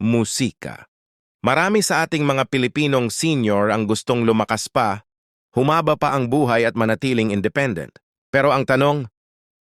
musika. Marami sa ating mga Pilipinong senior ang gustong lumakas pa, humaba pa ang buhay at manatiling independent. Pero ang tanong,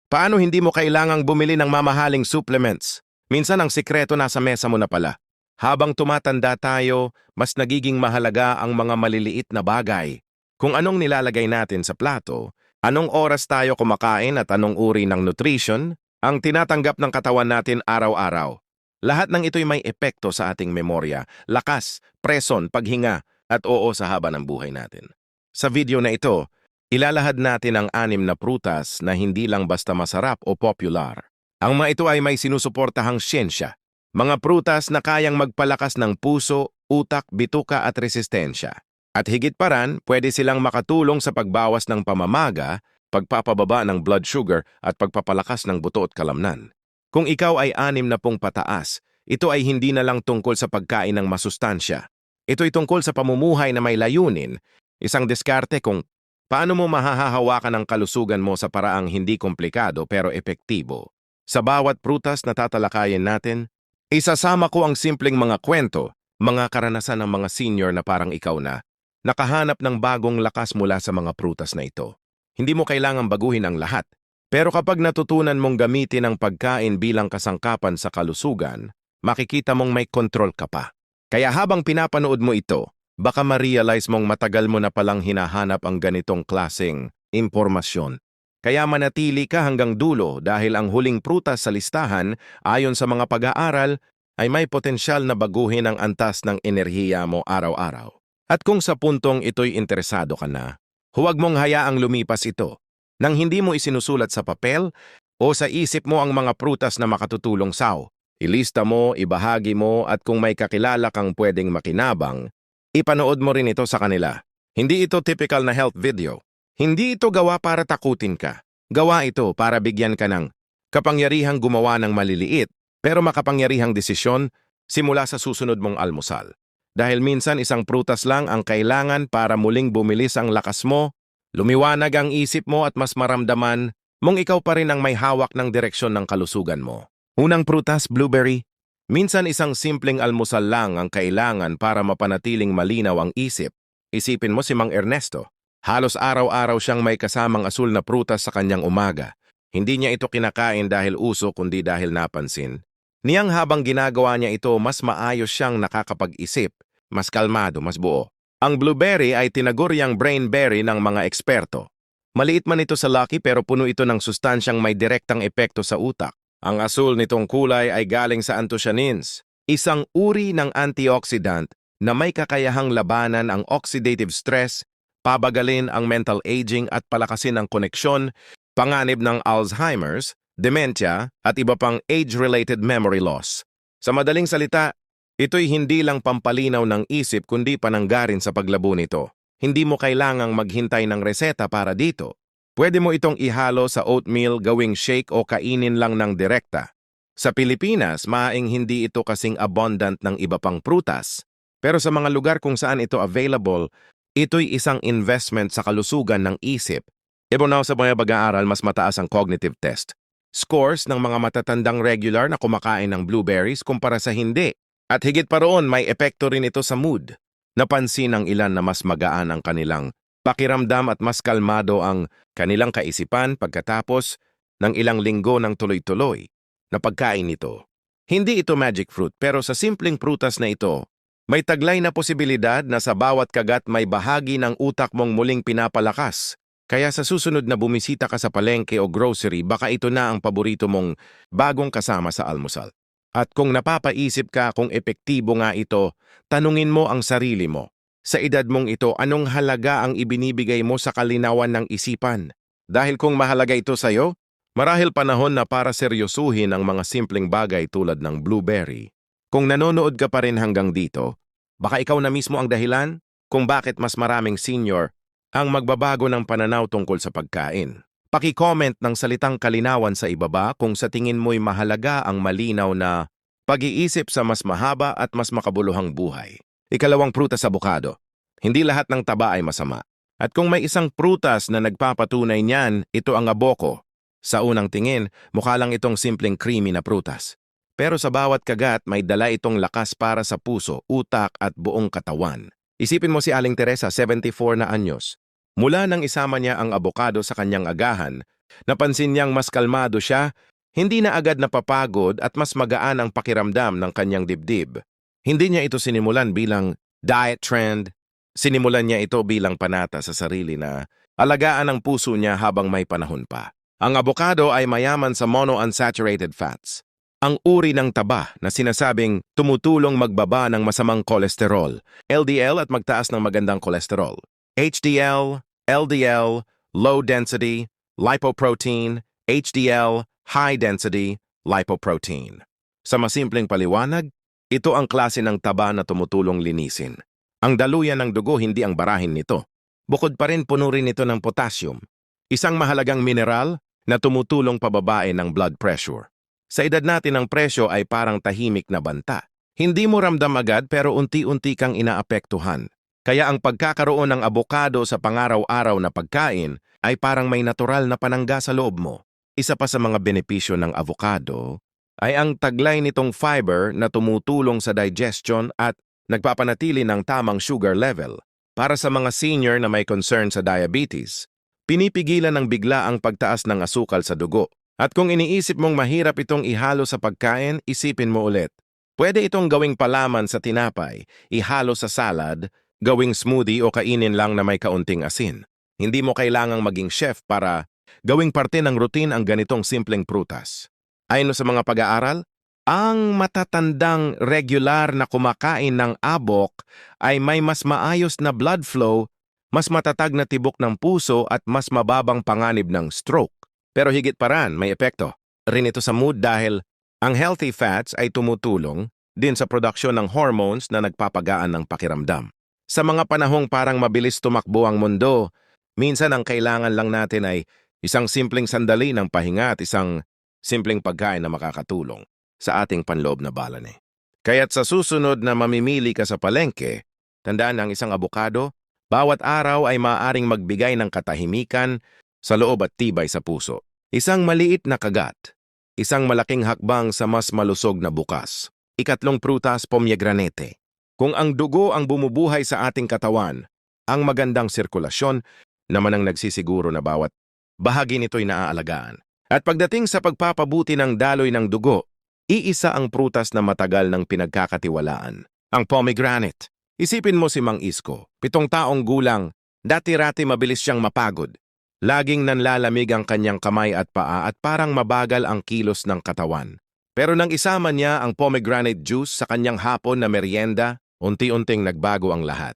paano hindi mo kailangang bumili ng mamahaling supplements? Minsan ang sikreto nasa mesa mo na pala. Habang tumatanda tayo, mas nagiging mahalaga ang mga maliliit na bagay. Kung anong nilalagay natin sa plato, anong oras tayo kumakain at anong uri ng nutrition, ang tinatanggap ng katawan natin araw-araw. Lahat ng ito'y may epekto sa ating memorya, lakas, preson, paghinga, at oo sa haba ng buhay natin. Sa video na ito, ilalahad natin ang anim na prutas na hindi lang basta masarap o popular. Ang mga ito ay may sinusuportahang siyensya, mga prutas na kayang magpalakas ng puso, utak, bituka at resistensya. At higit pa ran, pwede silang makatulong sa pagbawas ng pamamaga, pagpapababa ng blood sugar at pagpapalakas ng buto at kalamnan. Kung ikaw ay anim na pong pataas, ito ay hindi na lang tungkol sa pagkain ng masustansya. Ito'y tungkol sa pamumuhay na may layunin, isang diskarte kung paano mo mahahawakan ang kalusugan mo sa paraang hindi komplikado pero epektibo. Sa bawat prutas na tatalakayin natin, isasama ko ang simpleng mga kwento, mga karanasan ng mga senior na parang ikaw na, nakahanap ng bagong lakas mula sa mga prutas na ito. Hindi mo kailangang baguhin ang lahat, pero kapag natutunan mong gamitin ang pagkain bilang kasangkapan sa kalusugan, makikita mong may kontrol ka pa. Kaya habang pinapanood mo ito, baka ma-realize mong matagal mo na palang hinahanap ang ganitong klaseng impormasyon. Kaya manatili ka hanggang dulo dahil ang huling prutas sa listahan, ayon sa mga pag-aaral, ay may potensyal na baguhin ang antas ng enerhiya mo araw-araw. At kung sa puntong ito'y interesado ka na, huwag mong hayaang lumipas ito nang hindi mo isinusulat sa papel o sa isip mo ang mga prutas na makatutulong sa'yo. Ilista mo, ibahagi mo at kung may kakilala kang pwedeng makinabang, ipanood mo rin ito sa kanila. Hindi ito typical na health video. Hindi ito gawa para takutin ka. Gawa ito para bigyan ka ng kapangyarihang gumawa ng maliliit pero makapangyarihang desisyon simula sa susunod mong almusal. Dahil minsan isang prutas lang ang kailangan para muling bumilis ang lakas mo Lumiwanag ang isip mo at mas maramdaman mong ikaw pa rin ang may hawak ng direksyon ng kalusugan mo. Unang prutas, blueberry. Minsan isang simpleng almusal lang ang kailangan para mapanatiling malinaw ang isip. Isipin mo si Mang Ernesto. Halos araw-araw siyang may kasamang asul na prutas sa kanyang umaga. Hindi niya ito kinakain dahil uso kundi dahil napansin. Niyang habang ginagawa niya ito, mas maayos siyang nakakapag-isip, mas kalmado, mas buo. Ang blueberry ay tinaguryang brainberry ng mga eksperto. Maliit man ito sa laki pero puno ito ng sustansyang may direktang epekto sa utak. Ang asul nitong kulay ay galing sa anthocyanins, isang uri ng antioxidant na may kakayahang labanan ang oxidative stress, pabagalin ang mental aging at palakasin ang koneksyon, panganib ng Alzheimer's, dementia at iba pang age-related memory loss. Sa madaling salita, Ito'y hindi lang pampalinaw ng isip kundi pananggarin sa paglabo nito. Hindi mo kailangang maghintay ng reseta para dito. Pwede mo itong ihalo sa oatmeal, gawing shake o kainin lang ng direkta. Sa Pilipinas, maaing hindi ito kasing abundant ng iba pang prutas. Pero sa mga lugar kung saan ito available, ito'y isang investment sa kalusugan ng isip. Ibunaw sa mga bag-aaral, mas mataas ang cognitive test. Scores ng mga matatandang regular na kumakain ng blueberries kumpara sa hindi. At higit pa roon, may epekto rin ito sa mood. Napansin ng ilan na mas magaan ang kanilang pakiramdam at mas kalmado ang kanilang kaisipan pagkatapos ng ilang linggo ng tuloy-tuloy na pagkain nito. Hindi ito magic fruit pero sa simpleng prutas na ito, may taglay na posibilidad na sa bawat kagat may bahagi ng utak mong muling pinapalakas. Kaya sa susunod na bumisita ka sa palengke o grocery, baka ito na ang paborito mong bagong kasama sa almusal. At kung napapaisip ka kung epektibo nga ito, tanungin mo ang sarili mo. Sa edad mong ito, anong halaga ang ibinibigay mo sa kalinawan ng isipan? Dahil kung mahalaga ito sa'yo, marahil panahon na para seryosuhin ang mga simpleng bagay tulad ng blueberry. Kung nanonood ka pa rin hanggang dito, baka ikaw na mismo ang dahilan kung bakit mas maraming senior ang magbabago ng pananaw tungkol sa pagkain. Paki-comment ng salitang kalinawan sa ibaba kung sa tingin mo'y mahalaga ang malinaw na pag-iisip sa mas mahaba at mas makabuluhang buhay. Ikalawang prutas abukado. Hindi lahat ng taba ay masama. At kung may isang prutas na nagpapatunay niyan, ito ang aboko. Sa unang tingin, mukha lang itong simpleng creamy na prutas. Pero sa bawat kagat may dala itong lakas para sa puso, utak at buong katawan. Isipin mo si Aling Teresa, 74 na anyos. Mula nang isama niya ang abokado sa kanyang agahan, napansin niyang mas kalmado siya, hindi na agad napapagod at mas magaan ang pakiramdam ng kanyang dibdib. Hindi niya ito sinimulan bilang diet trend, sinimulan niya ito bilang panata sa sarili na alagaan ang puso niya habang may panahon pa. Ang abokado ay mayaman sa monounsaturated fats, ang uri ng taba na sinasabing tumutulong magbaba ng masamang kolesterol, LDL at magtaas ng magandang kolesterol. HDL, LDL, low density, lipoprotein, HDL, high density, lipoprotein. Sa masimpleng paliwanag, ito ang klase ng taba na tumutulong linisin. Ang daluyan ng dugo hindi ang barahin nito. Bukod pa rin puno rin ito ng potassium, isang mahalagang mineral na tumutulong pababae ng blood pressure. Sa edad natin ang presyo ay parang tahimik na banta. Hindi mo ramdam agad pero unti-unti kang inaapektuhan. Kaya ang pagkakaroon ng abokado sa pangaraw-araw na pagkain ay parang may natural na panangga sa loob mo. Isa pa sa mga benepisyo ng avocado ay ang taglay nitong fiber na tumutulong sa digestion at nagpapanatili ng tamang sugar level. Para sa mga senior na may concern sa diabetes, pinipigilan ng bigla ang pagtaas ng asukal sa dugo. At kung iniisip mong mahirap itong ihalo sa pagkain, isipin mo ulit. Pwede itong gawing palaman sa tinapay, ihalo sa salad, gawing smoothie o kainin lang na may kaunting asin. Hindi mo kailangang maging chef para gawing parte ng routine ang ganitong simpleng prutas. Ayon sa mga pag-aaral, ang matatandang regular na kumakain ng abok ay may mas maayos na blood flow, mas matatag na tibok ng puso at mas mababang panganib ng stroke. Pero higit pa ran, may epekto rin ito sa mood dahil ang healthy fats ay tumutulong din sa produksyon ng hormones na nagpapagaan ng pakiramdam. Sa mga panahong parang mabilis tumakbo ang mundo, minsan ang kailangan lang natin ay isang simpleng sandali ng pahinga at isang simpleng pagkain na makakatulong sa ating panloob na balane. Kaya't sa susunod na mamimili ka sa palengke, tandaan ang isang abokado, bawat araw ay maaaring magbigay ng katahimikan sa loob at tibay sa puso. Isang maliit na kagat, isang malaking hakbang sa mas malusog na bukas. Ikatlong prutas pomegranate. Kung ang dugo ang bumubuhay sa ating katawan, ang magandang sirkulasyon naman ang nagsisiguro na bawat bahagi nito'y naaalagaan. At pagdating sa pagpapabuti ng daloy ng dugo, iisa ang prutas na matagal ng pinagkakatiwalaan, ang pomegranate. Isipin mo si Mang Isko, pitong taong gulang, dati-rati mabilis siyang mapagod. Laging nanlalamig ang kanyang kamay at paa at parang mabagal ang kilos ng katawan. Pero nang isama niya ang pomegranate juice sa kanyang hapon na merienda, unti-unting nagbago ang lahat.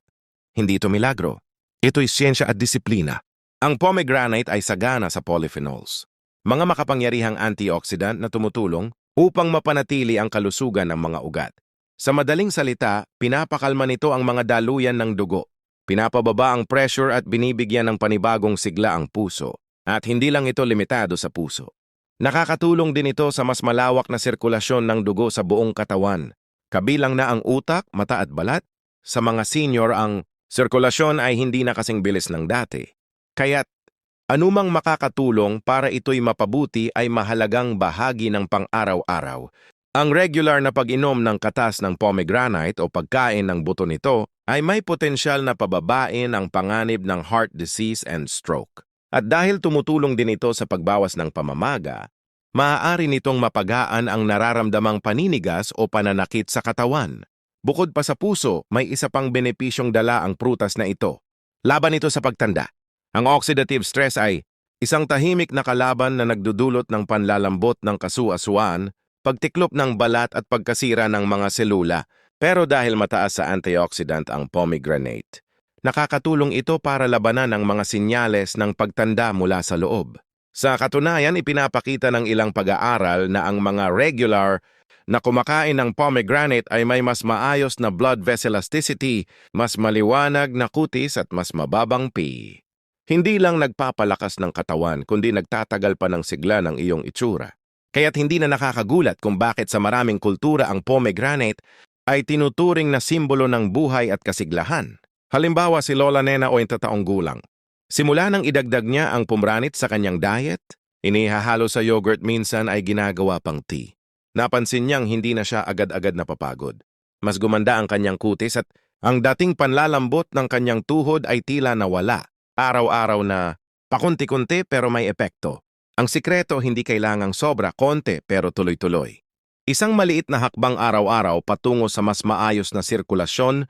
Hindi ito milagro. Ito'y siyensya at disiplina. Ang pomegranate ay sagana sa polyphenols mga makapangyarihang antioxidant na tumutulong upang mapanatili ang kalusugan ng mga ugat. Sa madaling salita, pinapakalma nito ang mga daluyan ng dugo, pinapababa ang pressure at binibigyan ng panibagong sigla ang puso. At hindi lang ito limitado sa puso. Nakakatulong din ito sa mas malawak na sirkulasyon ng dugo sa buong katawan. Kabilang na ang utak, mata at balat. Sa mga senior, ang sirkulasyon ay hindi na kasing bilis ng dati. Kaya't Anumang makakatulong para ito'y mapabuti ay mahalagang bahagi ng pang-araw-araw. Ang regular na pag-inom ng katas ng pomegranate o pagkain ng buto nito ay may potensyal na pababain ang panganib ng heart disease and stroke. At dahil tumutulong din ito sa pagbawas ng pamamaga, maaari nitong mapagaan ang nararamdamang paninigas o pananakit sa katawan. Bukod pa sa puso, may isa pang benepisyong dala ang prutas na ito. Laban ito sa pagtanda. Ang oxidative stress ay isang tahimik na kalaban na nagdudulot ng panlalambot ng kasuasuan, pagtiklop ng balat at pagkasira ng mga selula, pero dahil mataas sa antioxidant ang pomegranate, nakakatulong ito para labanan ang mga sinyales ng pagtanda mula sa loob. Sa katunayan, ipinapakita ng ilang pag-aaral na ang mga regular na kumakain ng pomegranate ay may mas maayos na blood vessel elasticity, mas maliwanag na kutis at mas mababang pee. Hindi lang nagpapalakas ng katawan kundi nagtatagal pa ng sigla ng iyong itsura. Kaya't hindi na nakakagulat kung bakit sa maraming kultura ang pomegranate ay tinuturing na simbolo ng buhay at kasiglahan. Halimbawa si Lola Nena o taong gulang. Simula nang idagdag niya ang pomegranate sa kanyang diet, inihahalo sa yogurt minsan ay ginagawa pang tea. napansin niyang hindi na siya agad-agad napapagod. Mas gumanda ang kanyang kutis at ang dating panlalambot ng kanyang tuhod ay tila nawala. Araw-araw na pakunti-kunti pero may epekto. Ang sikreto hindi kailangang sobra, konti pero tuloy-tuloy. Isang maliit na hakbang araw-araw patungo sa mas maayos na sirkulasyon,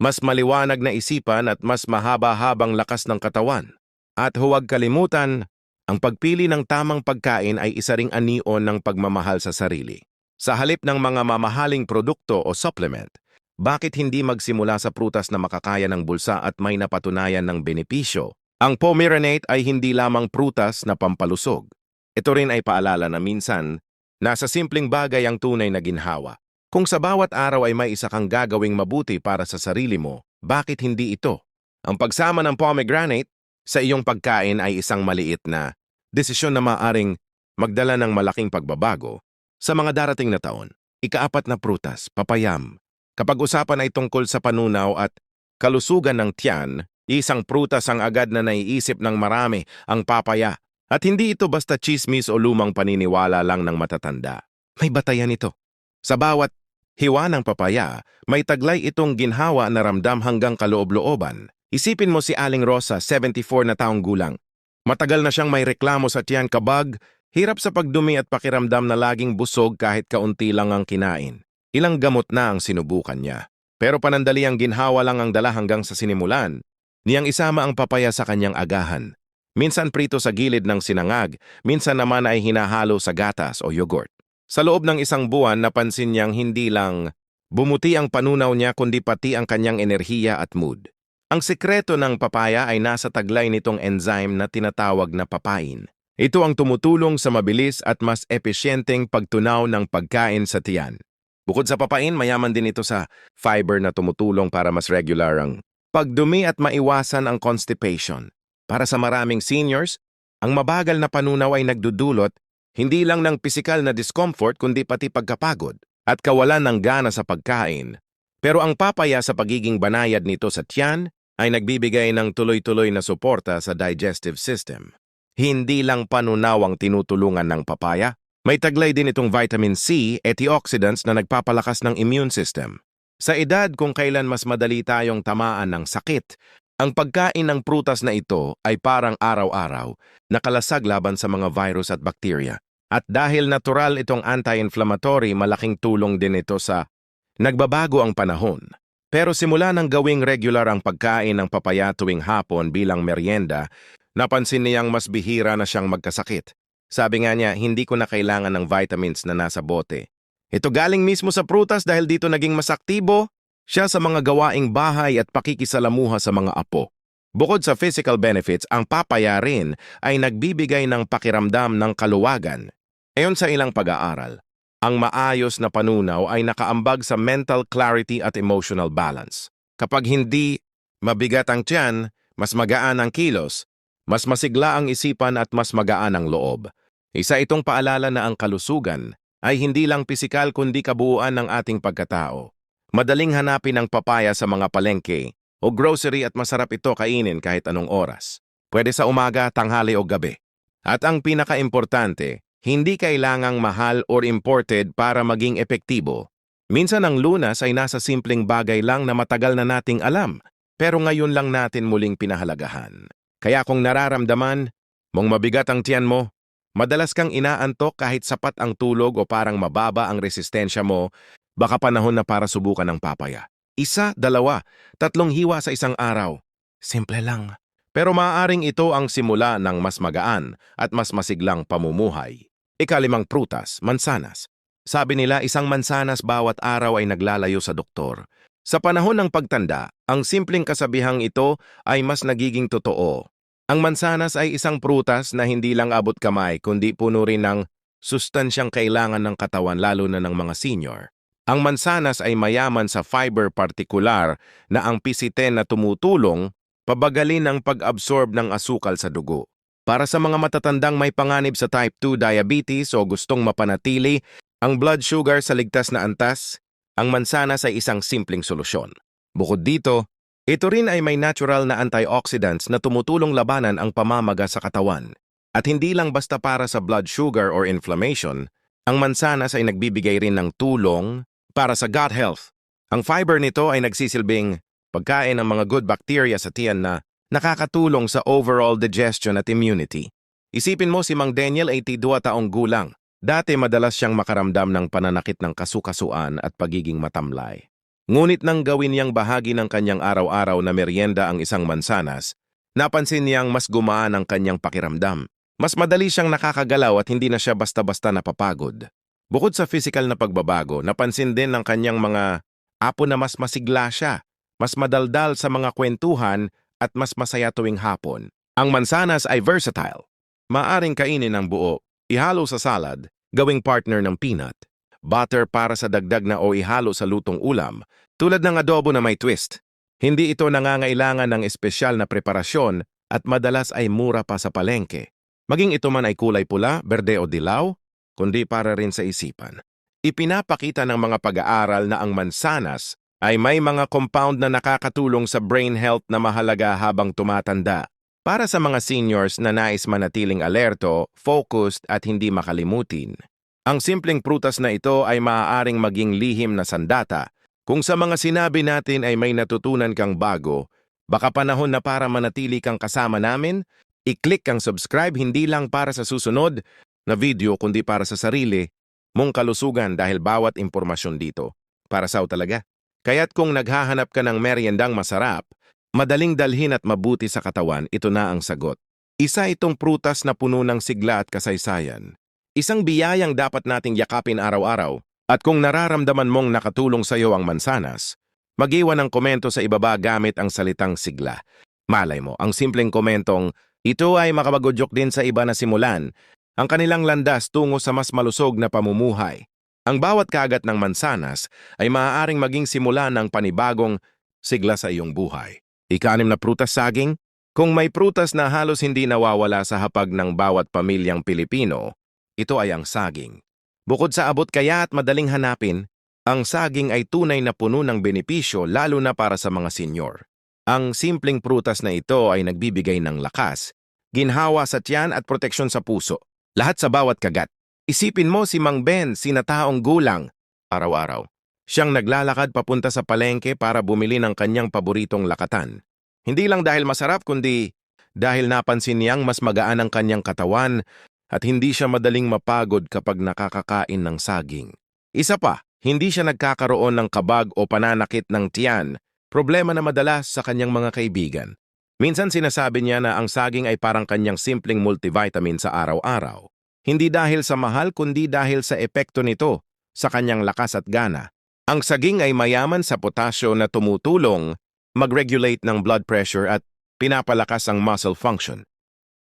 mas maliwanag na isipan at mas mahaba-habang lakas ng katawan. At huwag kalimutan, ang pagpili ng tamang pagkain ay isa ring anion ng pagmamahal sa sarili. Sa halip ng mga mamahaling produkto o supplement, bakit hindi magsimula sa prutas na makakaya ng bulsa at may napatunayan ng benepisyo? Ang pomegranate ay hindi lamang prutas na pampalusog. Ito rin ay paalala na minsan, nasa simpleng bagay ang tunay na ginhawa. Kung sa bawat araw ay may isa kang gagawing mabuti para sa sarili mo, bakit hindi ito? Ang pagsama ng pomegranate sa iyong pagkain ay isang maliit na desisyon na maaring magdala ng malaking pagbabago sa mga darating na taon. Ikaapat na prutas, papayam. Kapag usapan ay tungkol sa panunaw at kalusugan ng tiyan, isang prutas ang agad na naiisip ng marami, ang papaya. At hindi ito basta chismis o lumang paniniwala lang ng matatanda. May batayan ito. Sa bawat hiwa ng papaya, may taglay itong ginhawa na ramdam hanggang kaloob-looban. Isipin mo si Aling Rosa, 74 na taong gulang. Matagal na siyang may reklamo sa tiyan kabag, hirap sa pagdumi at pakiramdam na laging busog kahit kaunti lang ang kinain. Ilang gamot na ang sinubukan niya. Pero panandali ang ginhawa lang ang dala hanggang sa sinimulan. Niyang isama ang papaya sa kanyang agahan. Minsan prito sa gilid ng sinangag, minsan naman ay hinahalo sa gatas o yogurt. Sa loob ng isang buwan, napansin niyang hindi lang bumuti ang panunaw niya kundi pati ang kanyang enerhiya at mood. Ang sekreto ng papaya ay nasa taglay nitong enzyme na tinatawag na papain. Ito ang tumutulong sa mabilis at mas epesyenteng pagtunaw ng pagkain sa tiyan. Bukod sa papain, mayaman din ito sa fiber na tumutulong para mas regular ang pagdumi at maiwasan ang constipation. Para sa maraming seniors, ang mabagal na panunaw ay nagdudulot hindi lang ng pisikal na discomfort kundi pati pagkapagod at kawalan ng gana sa pagkain. Pero ang papaya sa pagiging banayad nito sa tiyan ay nagbibigay ng tuloy-tuloy na suporta sa digestive system. Hindi lang panunaw ang tinutulungan ng papaya, may taglay din itong vitamin C, antioxidants na nagpapalakas ng immune system. Sa edad kung kailan mas madali tayong tamaan ng sakit, ang pagkain ng prutas na ito ay parang araw-araw, nakalasag laban sa mga virus at bakterya. At dahil natural itong anti-inflammatory, malaking tulong din ito sa nagbabago ang panahon. Pero simula nang gawing regular ang pagkain ng papaya tuwing hapon bilang merienda, napansin niyang mas bihira na siyang magkasakit. Sabi nga niya, hindi ko na kailangan ng vitamins na nasa bote. Ito galing mismo sa prutas dahil dito naging mas aktibo siya sa mga gawaing bahay at pakikisalamuha sa mga apo. Bukod sa physical benefits, ang papaya rin ay nagbibigay ng pakiramdam ng kaluwagan. Ayon sa ilang pag-aaral, ang maayos na panunaw ay nakaambag sa mental clarity at emotional balance. Kapag hindi mabigat ang tiyan, mas magaan ang kilos, mas masigla ang isipan at mas magaan ang loob. Isa itong paalala na ang kalusugan ay hindi lang pisikal kundi kabuuan ng ating pagkatao. Madaling hanapin ang papaya sa mga palengke o grocery at masarap ito kainin kahit anong oras. Pwede sa umaga, tanghali o gabi. At ang pinakaimportante, hindi kailangang mahal or imported para maging epektibo. Minsan ang lunas ay nasa simpleng bagay lang na matagal na nating alam, pero ngayon lang natin muling pinahalagahan. Kaya kung nararamdaman mong mabigat ang tiyan mo, madalas kang inaantok kahit sapat ang tulog o parang mababa ang resistensya mo, baka panahon na para subukan ng papaya. Isa, dalawa, tatlong hiwa sa isang araw. Simple lang. Pero maaaring ito ang simula ng mas magaan at mas masiglang pamumuhay. Ikalimang prutas, mansanas. Sabi nila isang mansanas bawat araw ay naglalayo sa doktor. Sa panahon ng pagtanda, ang simpleng kasabihang ito ay mas nagiging totoo. Ang mansanas ay isang prutas na hindi lang abot kamay kundi puno rin ng sustansyang kailangan ng katawan lalo na ng mga senior. Ang mansanas ay mayaman sa fiber partikular na ang pisiten na tumutulong pabagalin ang pag-absorb ng asukal sa dugo. Para sa mga matatandang may panganib sa type 2 diabetes o gustong mapanatili ang blood sugar sa ligtas na antas, ang mansanas ay isang simpleng solusyon. Bukod dito, ito rin ay may natural na antioxidants na tumutulong labanan ang pamamaga sa katawan. At hindi lang basta para sa blood sugar or inflammation, Ang mansanas ay nagbibigay rin ng tulong para sa gut health. Ang fiber nito ay nagsisilbing pagkain ng mga good bacteria sa tiyan na nakakatulong sa overall digestion at immunity. Isipin mo si Mang Daniel 82 taong gulang. Dati madalas siyang makaramdam ng pananakit ng kasukasuan at pagiging matamlay. Ngunit nang gawin niyang bahagi ng kanyang araw-araw na merienda ang isang mansanas, napansin niyang mas gumaan ang kanyang pakiramdam. Mas madali siyang nakakagalaw at hindi na siya basta-basta napapagod. Bukod sa physical na pagbabago, napansin din ng kanyang mga apo na mas masigla siya, mas madaldal sa mga kwentuhan at mas masaya tuwing hapon. Ang mansanas ay versatile. Maaring kainin ng buo, ihalo sa salad, gawing partner ng peanut, butter para sa dagdag na o ihalo sa lutong ulam, tulad ng adobo na may twist. Hindi ito nangangailangan ng espesyal na preparasyon at madalas ay mura pa sa palengke. Maging ito man ay kulay pula, berde o dilaw, kundi para rin sa isipan. Ipinapakita ng mga pag-aaral na ang mansanas ay may mga compound na nakakatulong sa brain health na mahalaga habang tumatanda. Para sa mga seniors na nais manatiling alerto, focused at hindi makalimutin. Ang simpleng prutas na ito ay maaaring maging lihim na sandata. Kung sa mga sinabi natin ay may natutunan kang bago, baka panahon na para manatili kang kasama namin, i-click ang subscribe hindi lang para sa susunod na video kundi para sa sarili mong kalusugan dahil bawat impormasyon dito para sa talaga. Kaya't kung naghahanap ka ng meriendang masarap, madaling dalhin at mabuti sa katawan, ito na ang sagot. Isa itong prutas na puno ng sigla at kasaysayan. Isang biyayang dapat nating yakapin araw-araw at kung nararamdaman mong nakatulong sa iyo ang mansanas, mag-iwan ng komento sa ibaba gamit ang salitang sigla. Malay mo, ang simpleng komentong, ito ay makabagodyok din sa iba na simulan ang kanilang landas tungo sa mas malusog na pamumuhay. Ang bawat kagat ng mansanas ay maaaring maging simula ng panibagong sigla sa iyong buhay. Ikanim na prutas saging? Kung may prutas na halos hindi nawawala sa hapag ng bawat pamilyang Pilipino, ito ay ang saging. Bukod sa abot kaya at madaling hanapin, ang saging ay tunay na puno ng benepisyo lalo na para sa mga senyor. Ang simpleng prutas na ito ay nagbibigay ng lakas, ginhawa sa tiyan at proteksyon sa puso. Lahat sa bawat kagat. Isipin mo si Mang Ben, sinataong gulang, araw-araw. Siyang naglalakad papunta sa palengke para bumili ng kanyang paboritong lakatan. Hindi lang dahil masarap kundi dahil napansin niyang mas magaan ang kanyang katawan at hindi siya madaling mapagod kapag nakakakain ng saging. Isa pa, hindi siya nagkakaroon ng kabag o pananakit ng tiyan, problema na madalas sa kanyang mga kaibigan. Minsan sinasabi niya na ang saging ay parang kanyang simpleng multivitamin sa araw-araw. Hindi dahil sa mahal kundi dahil sa epekto nito sa kanyang lakas at gana. Ang saging ay mayaman sa potasyo na tumutulong mag-regulate ng blood pressure at pinapalakas ang muscle function.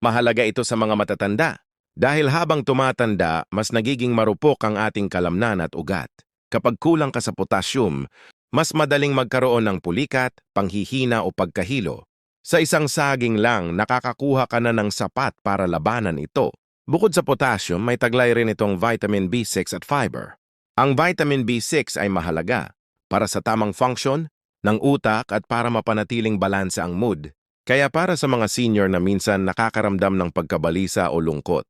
Mahalaga ito sa mga matatanda dahil habang tumatanda, mas nagiging marupok ang ating kalamnan at ugat. Kapag kulang ka sa potassium, mas madaling magkaroon ng pulikat, panghihina o pagkahilo. Sa isang saging lang, nakakakuha ka na ng sapat para labanan ito. Bukod sa potassium, may taglay rin itong vitamin B6 at fiber. Ang vitamin B6 ay mahalaga para sa tamang function ng utak at para mapanatiling balansa ang mood. Kaya para sa mga senior na minsan nakakaramdam ng pagkabalisa o lungkot.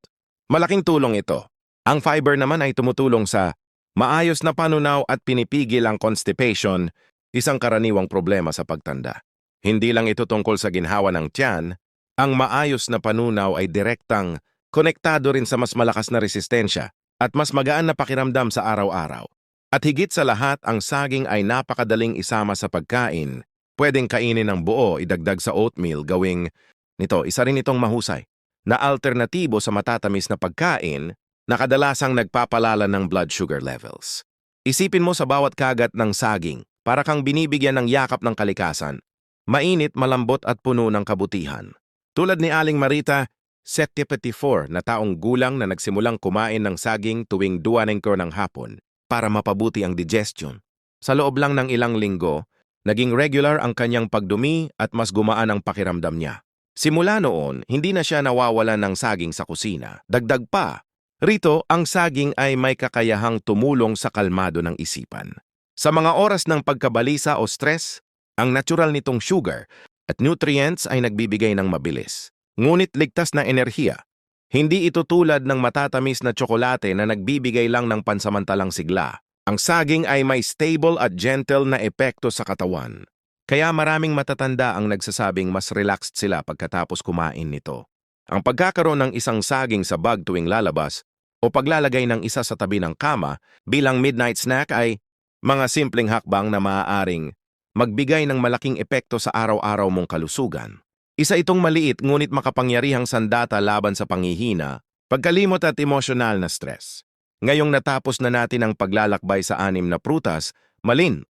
Malaking tulong ito. Ang fiber naman ay tumutulong sa maayos na panunaw at pinipigil ang constipation, isang karaniwang problema sa pagtanda. Hindi lang ito tungkol sa ginhawa ng tiyan, ang maayos na panunaw ay direktang konektado rin sa mas malakas na resistensya at mas magaan na pakiramdam sa araw-araw. At higit sa lahat, ang saging ay napakadaling isama sa pagkain. Pwedeng kainin ng buo, idagdag sa oatmeal, gawing nito, isa rin itong mahusay, na alternatibo sa matatamis na pagkain na kadalasang nagpapalala ng blood sugar levels. Isipin mo sa bawat kagat ng saging, para kang binibigyan ng yakap ng kalikasan Mainit, malambot at puno ng kabutihan. Tulad ni Aling Marita, 74 na taong gulang na nagsimulang kumain ng saging tuwing duwanengko ng hapon para mapabuti ang digestion. Sa loob lang ng ilang linggo, naging regular ang kanyang pagdumi at mas gumaan ang pakiramdam niya. Simula noon, hindi na siya nawawala ng saging sa kusina. Dagdag pa, rito ang saging ay may kakayahang tumulong sa kalmado ng isipan. Sa mga oras ng pagkabalisa o stress, ang natural nitong sugar at nutrients ay nagbibigay ng mabilis, ngunit ligtas na enerhiya. Hindi ito tulad ng matatamis na tsokolate na nagbibigay lang ng pansamantalang sigla. Ang saging ay may stable at gentle na epekto sa katawan. Kaya maraming matatanda ang nagsasabing mas relaxed sila pagkatapos kumain nito. Ang pagkakaroon ng isang saging sa bag tuwing lalabas o paglalagay ng isa sa tabi ng kama bilang midnight snack ay mga simpleng hakbang na maaaring magbigay ng malaking epekto sa araw-araw mong kalusugan. Isa itong maliit ngunit makapangyarihang sandata laban sa panghihina, pagkalimot at emosyonal na stress. Ngayong natapos na natin ang paglalakbay sa anim na prutas, Malin,